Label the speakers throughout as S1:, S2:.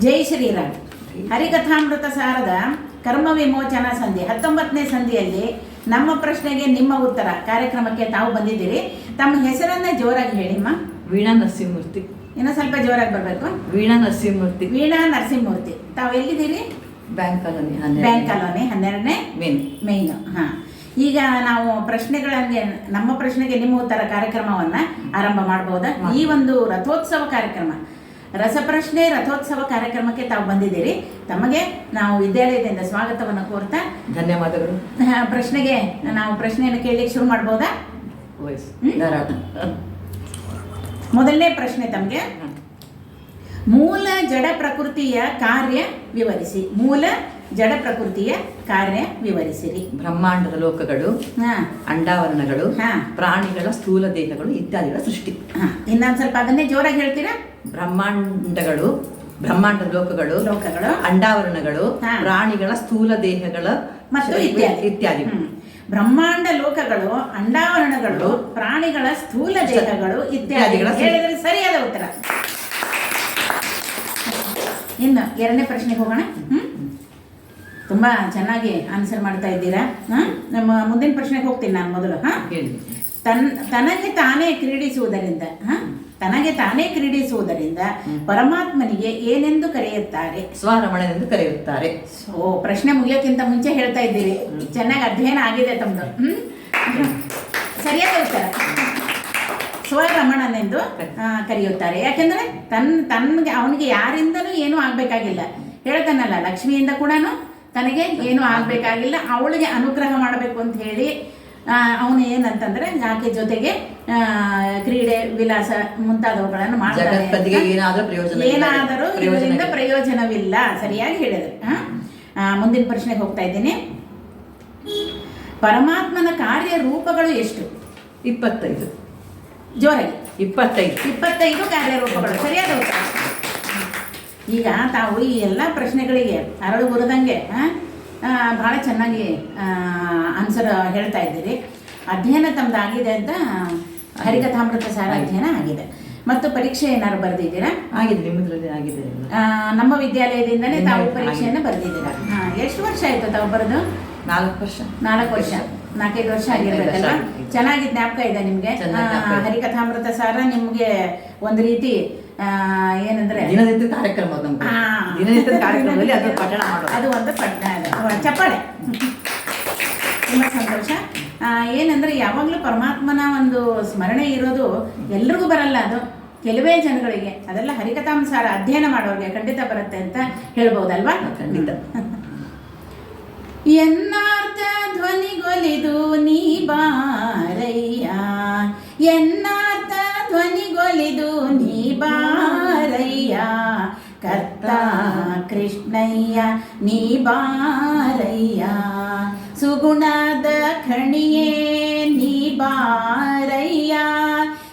S1: ಜೈ ಶ್ರೀರಾಮ್. ಹರಿಕಥಾಮೃತ ಸಾರದ ಕರ್ಮ ವಿಮೋಚನಾ ಸಂಧಿ ಹತ್ತೊಂಬತ್ತನೇ ಸಂಧಿಯಲ್ಲಿ ನಮ್ಮ ಪ್ರಶ್ನೆಗೆ ನಿಮ್ಮ ಉತ್ತರ. ಕಾರ್ಯಕ್ರಮಕ್ಕೆ ತಾವು ಬಂದಿದ್ದೀರಿ. ತಮ್ಮ ಹೆಸರನ್ನ ಜೋರಾಗಿ ಹೇಳಿಮ್ಮ
S2: ವೀಣಾ ನರಸಿಂಹಮೂರ್ತಿ.
S1: ಇನ್ನೂ ಸ್ವಲ್ಪ ಜೋರಾಗಿ ಬರಬೇಕು.
S2: ವೀಣಾ ನರಸಿಂಹಮೂರ್ತಿ.
S1: ವೀಣಾ ನರಸಿಂಹಮೂರ್ತಿ. ತಾವು ಎಲ್ಲಿದ್ದೀರಿ?
S2: ಬ್ಯಾಂಕ್ ಕಾಲೋನಿ
S1: ಬ್ಯಾಂಕ್ ಕಾಲೋನಿ ಹನ್ನೆರಡನೇ?
S2: ಮೇನ್.
S1: ಮೇಯ್ನು ಹಾಂ. ಈಗ ನಾವು ಪ್ರಶ್ನೆಗಳಿಗೆ ನಮ್ಮ ಪ್ರಶ್ನೆಗೆ ನಿಮ್ಮ ಉತ್ತರ ಕಾರ್ಯಕ್ರಮವನ್ನ ಆರಂಭ ಮಾಡಬಹುದಾ ಈ ಒಂದು ರಥೋತ್ಸವ ಕಾರ್ಯಕ್ರಮ. ರಸಪ್ರಶ್ನೆ ರಥೋತ್ಸವ ಕಾರ್ಯಕ್ರಮಕ್ಕೆ ತಾವು ಬಂದಿದ್ದೀರಿ. ತಮಗೆ ನಾವು ವಿದ್ಯಾಲಯದಿಂದ ಸ್ವಾಗತವನ್ನು ಕೋರ್ತಾ
S2: ಧನ್ಯವಾದಗಳು.
S1: ಪ್ರಶ್ನೆಗೆ ನಾವು ಪ್ರಶ್ನೆಯನ್ನು ಕೇಳಲಿಕ್ಕೆ ಶುರು ಮಾಡ್ಬೋದಾ? ಮೊದಲನೇ ಪ್ರಶ್ನೆ ತಮಗೆ. ಮೂಲ ಜಡ ಪ್ರಕೃತಿಯ ಕಾರ್ಯ ವಿವರಿಸಿ. ಮೂಲ ಜಡ ಪ್ರಕೃತಿಯ ಕಾರ್ಯ ವಿವರಿಸಿರಿ.
S2: ಬ್ರಹ್ಮಾಂಡದ ಲೋಕಗಳು
S1: ಹಾ.
S2: ಅಂಡಾವರಣಗಳು
S1: ಹಾ.
S2: ಪ್ರಾಣಿಗಳ ಸ್ಥೂಲ ದೇಹಗಳು ಇತ್ಯಾದಿಗಳ ಸೃಷ್ಟಿ.
S1: ಇನ್ನೊಂದ್ ಸ್ವಲ್ಪ ಅದನ್ನೇ ಜೋರಾಗಿ ಹೇಳ್ತೀರಾ?
S2: ಬ್ರಹ್ಮಾಂಡಗಳು ಬ್ರಹ್ಮಾಂಡ ಲೋಕಗಳು
S1: ಲೋಕಗಳು.
S2: ಅಂಡಾವರಣಗಳು. ಪ್ರಾಣಿಗಳ ಸ್ಥೂಲ ದೇಹಗಳ
S1: ಮತ್ತು ಇತ್ಯಾದಿ.
S2: ಇತ್ಯಾದಿ.
S1: ಬ್ರಹ್ಮಾಂಡ ಲೋಕಗಳು ಅಂಡಾವರಣಗಳು ಪ್ರಾಣಿಗಳ ಸ್ಥೂಲ ದೇಹಗಳು ಇತ್ಯಾದಿಗಳ
S2: ಇತ್ಯಾದಿಗಳ
S1: ಹೇಳಿದ್ರೆ ಸರಿಯಾದ ಉತ್ತರ. ಇನ್ನು ಎರಡನೇ ಪ್ರಶ್ನೆಗೆ ಹೋಗೋಣ. ಹ್ಮ್. ತುಂಬಾ ಚೆನ್ನಾಗಿ ಆನ್ಸರ್ ಮಾಡ್ತಾ ಇದ್ದೀರಾ? ಹಾ ನಮ್ಮ ಮುಂದಿನ ಪ್ರಶ್ನೆಗೆ ಹೋಗ್ತೀನಿ ನಾನು ಮೊದಲು ಹಾ?
S2: ಹೇಳಿ.
S1: ತನ್ ತನಗೆ ತಾನೇ ಕ್ರೀಡಿಸುವುದರಿಂದ ಹಾಂ? ತನಗೆ ತಾನೇ ಕ್ರೀಡಿಸುವುದರಿಂದ ಪರಮಾತ್ಮನಿಗೆ ಏನೆಂದು ಕರೆಯುತ್ತಾರೆ?
S2: ಸ್ವರಮಣನೆಂದು ಕರೆಯುತ್ತಾರೆ.
S1: ಓ ಪ್ರಶ್ನೆ ಮುಗಿಯೋಕ್ಕಿಂತ ಮುಂಚೆ ಹೇಳ್ತಾ ಇದ್ದೀರಿ. ಚೆನ್ನಾಗಿ ಅಧ್ಯಯನ ಆಗಿದೆ ತಮ್ಮದು ಹ್ಮ್? ಸರಿಯಾದ ಉತ್ತರ. ಸ್ವರಮಣನೆಂದು ಕರೆಯುತ್ತಾರೆ. ಯಾಕೆಂದ್ರೆ ತನ್ ತನ್ಗೆ ಅವನಿಗೆ ಯಾರಿಂದನೂ ಏನೂ ಆಗ್ಬೇಕಾಗಿಲ್ಲ. ಹೇಳ್ತಾನಲ್ಲ ಲಕ್ಷ್ಮಿಯಿಂದ ಕೂಡ ತನಗೆ ಏನು ಆಗ್ಬೇಕಾಗಿಲ್ಲ ಅವಳಿಗೆ ಅನುಗ್ರಹ ಮಾಡಬೇಕು ಅಂತ ಹೇಳಿ ಅವನು ಏನಂತಂದ್ರೆ ಆಕೆ ಜೊತೆಗೆ ಆ, ಕ್ರೀಡೆ ವಿಲಾಸ ಮುಂತಾದವುಗಳನ್ನು ಮಾಡ್ತಾರೆ
S2: ಏನಾದರೂ
S1: ಇದರಿಂದ ಪ್ರಯೋಜನವಿಲ್ಲ. ಸರಿಯಾಗಿ ಹೇಳಿದ್ರು. ಮುಂದಿನ ಪ್ರಶ್ನೆಗೆ ಹೋಗ್ತಾ ಇದ್ದೀನಿ. ಪರಮಾತ್ಮನ ಕಾರ್ಯ ರೂಪಗಳು ಎಷ್ಟು?
S2: ಇಪ್ಪತ್ತೈದು.
S1: ಜೋರಾಗಿ.
S2: ಇಪ್ಪತ್ತೈದು.
S1: ಇಪ್ಪತ್ತೈದು ಕಾರ್ಯರೂಪಗಳು ಸರಿಯಾದ ಉತ್ತರ. ಈಗ ತಾವು ಈ ಎಲ್ಲ ಪ್ರಶ್ನೆಗಳಿಗೆ ಅರಳು ಬರದಂಗೆ ಭಾಳ ಚೆನ್ನಾಗಿ ಆನ್ಸರ್ ಹೇಳ್ತಾ ಇದ್ದೀರಿ. ಅಧ್ಯಯನ ತಮ್ದು ಆಗಿದೆ ಅಂತ ಹರಿಕಥಾಮೃತ ಸಾರ ಅಧ್ಯಯನ ಆಗಿದೆ. ಮತ್ತು ಪರೀಕ್ಷೆ ಏನಾದ್ರು ಬರೆದಿದ್ದೀರಾ?
S2: ಆಗಿದೆ ನಿಮ್ಮದ್ರಲ್ಲಿ ಆಗಿದೆ
S1: ನಮ್ಮ ವಿದ್ಯಾಲಯದಿಂದನೇ ತಾವು. ಪರೀಕ್ಷೆಯನ್ನು ಬರೆದಿದ್ದೀರಾ? ಹಾಂ ಎಷ್ಟು ವರ್ಷ ಆಯ್ತು ತಾವು ಬರೆದು?
S2: ನಾಲ್ಕು ವರ್ಷ.
S1: ನಾಲ್ಕು ವರ್ಷ. ನಾಲ್ಕೈದು ವರ್ಷ
S2: ಆಗಿರ್ಬೇಕಲ್ಲ
S1: ಚೆನ್ನಾಗಿ ಜ್ಞಾಪಕ ಇದೆ ನಿಮ್ಗೆ. ಹರಿಕಥಾಮೃತ ಸಾರ ನಿಮಗೆ ಒಂದು ರೀತಿ ಏನಂದ್ರೆ
S2: ದಿನನಿತ್ಯ ಕಾರ್ಯಕ್ರಮ. ದಿನನಿತ್ಯದ ಕಾರ್ಯಕ್ರಮದಲ್ಲಿ ಅದು ಪಠಣ ಮಾಡೋದು.
S1: ಅದು ಒಂದು ಪಠಣ ಚಪ್ಪಾಳೆ. ತುಂಬ ಸಂತೋಷ. ಏನಂದ್ರೆ ಯಾವಾಗಲೂ ಪರಮಾತ್ಮನ ಒಂದು ಸ್ಮರಣೆ ಇರೋದು ಎಲ್ರಿಗೂ ಬರಲ್ಲ ಅದು. ಕೆಲವೇ ಜನಗಳಿಗೆ. ಅದೆಲ್ಲ ಹರಿಕಥಾಂಸಾರ ಅಧ್ಯಯನ ಮಾಡೋರಿಗೆ ಖಂಡಿತ ಬರುತ್ತೆ ಅಂತ ಹೇಳ್ಬೋದಲ್ವಾ?
S2: ಖಂಡಿತ.
S1: ಎನ್ನಾರ್ಥ ಧ್ವನಿಗೊಲಿದು ನೀ ಬಾರಯ್ಯ. ಎನ್ನಾರ್ಥ ಕೃಷ್ಣಯ್ಯ, ನೀ ಬಾರಯ್ಯ. ಸುಗುಣದ ಖಣಿಯೇ, ನೀ ಬಾರಯ್ಯ.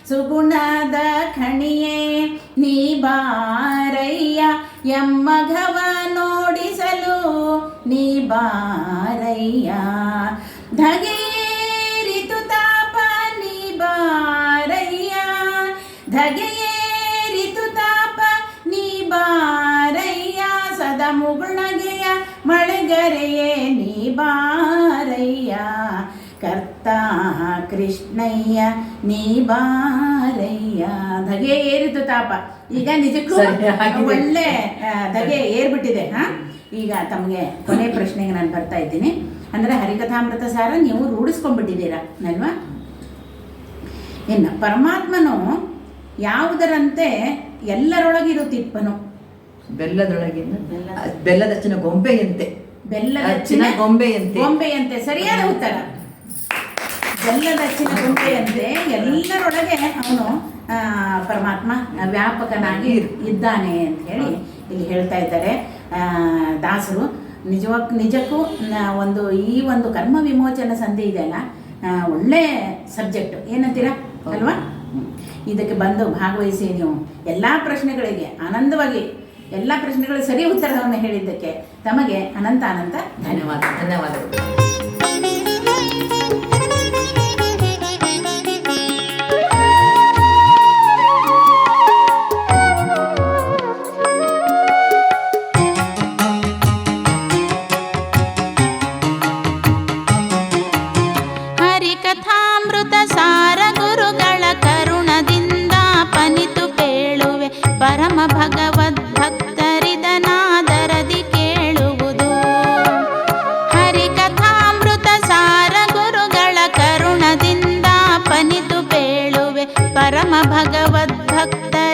S1: ಸುಗುಣದ ಖಣಿಯೇ, ನೀ ಬಾರಯ್ಯ. ಎಮ್ಮಘವ ನೋಡಿಸಲು ನೀ ಬಾರಯ್ಯ. ಧಗೆಯೇರಿತು ಮುಗುಳಗೆಯ ಮಳೆಗರೆಯೇ ನೀ ಬಾರಯ್ಯ. ಕರ್ತ ಕೃಷ್ಣಯ್ಯ ನೀ ಬಾರಯ್ಯ. ಧಗೆ ಏರಿತು ತಾಪ. ಈಗ ನಿಜಕ್ಕೂ ಒಳ್ಳೆ ಧಗೆ ಏರ್ಬಿಟ್ಟಿದೆ ಹಾ? ಈಗ ತಮಗೆ ಕೊನೆ ಪ್ರಶ್ನೆಗೆ ನಾನು ಬರ್ತಾ ಇದ್ದೀನಿ. ಅಂದ್ರೆ ಹರಿಕಥಾಮೃತ ಸಾರ ನೀವು ರೂಢಿಸ್ಕೊಂಡ್ಬಿಟ್ಟಿದ್ದೀರಾ ನಲ್ವಾ ಇನ್ನು ಪರಮಾತ್ಮನು ಯಾವುದರಂತೆ ಎಲ್ಲರೊಳಗಿರುತ್ತಿಪ್ಪನು
S2: ಬೆಲ್ಲದೊಳಗಿನ ಬೆಲ್ಲದಚ್ಚಿನ ಗೊಂಬೆಯಂತೆ.
S1: ಬೆಲ್ಲದಚ್ಚಿನ
S2: ಗೊಂಬೆಯಂತೆ.
S1: ಗೊಂಬೆಯಂತೆ. ಸರಿಯಾದ ಉತ್ತರ. ಬೆಲ್ಲದಚ್ಚಿನ ಗೊಂಬೆಯಂತೆ. ಎಲ್ಲರೊಳಗೆ ಅವನು ಪರಮಾತ್ಮ ವ್ಯಾಪಕನಾಗಿ ಇದ್ದಾನೆ ಅಂತ ಹೇಳಿ ಇಲ್ಲಿ ಹೇಳ್ತಾ ಇದ್ದಾರೆ. ದಾಸರು. ನಿಜವಾಗ ನಿಜಕ್ಕೂ ಒಂದು ಈ ಒಂದು ಕರ್ಮ ವಿಮೋಚನ ಸಂಧಿ ಇದೆಯಲ್ಲ ಒಳ್ಳೆ ಸಬ್ಜೆಕ್ಟ್. ಏನಂತೀರಾ? ಅಲ್ವಾ? ಇದಕ್ಕೆ ಬಂದು ಭಾಗವಹಿಸಿ ನೀವು ಎಲ್ಲ ಪ್ರಶ್ನೆಗಳಿಗೆ ಆನಂದವಾಗಿ ಎಲ್ಲ ಪ್ರಶ್ನೆಗಳು ಸರಿ ಉತ್ತರವನ್ನು ಹೇಳಿದ್ದಕ್ಕೆ ತಮಗೆ ಅನಂತ ಅನಂತ ಧನ್ಯವಾದ
S2: ಧನ್ಯವಾದ. ಧನ್ಯವಾದಗಳು.
S3: भगवद्भक्तरिदना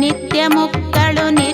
S3: నిత్యముక్కలు ని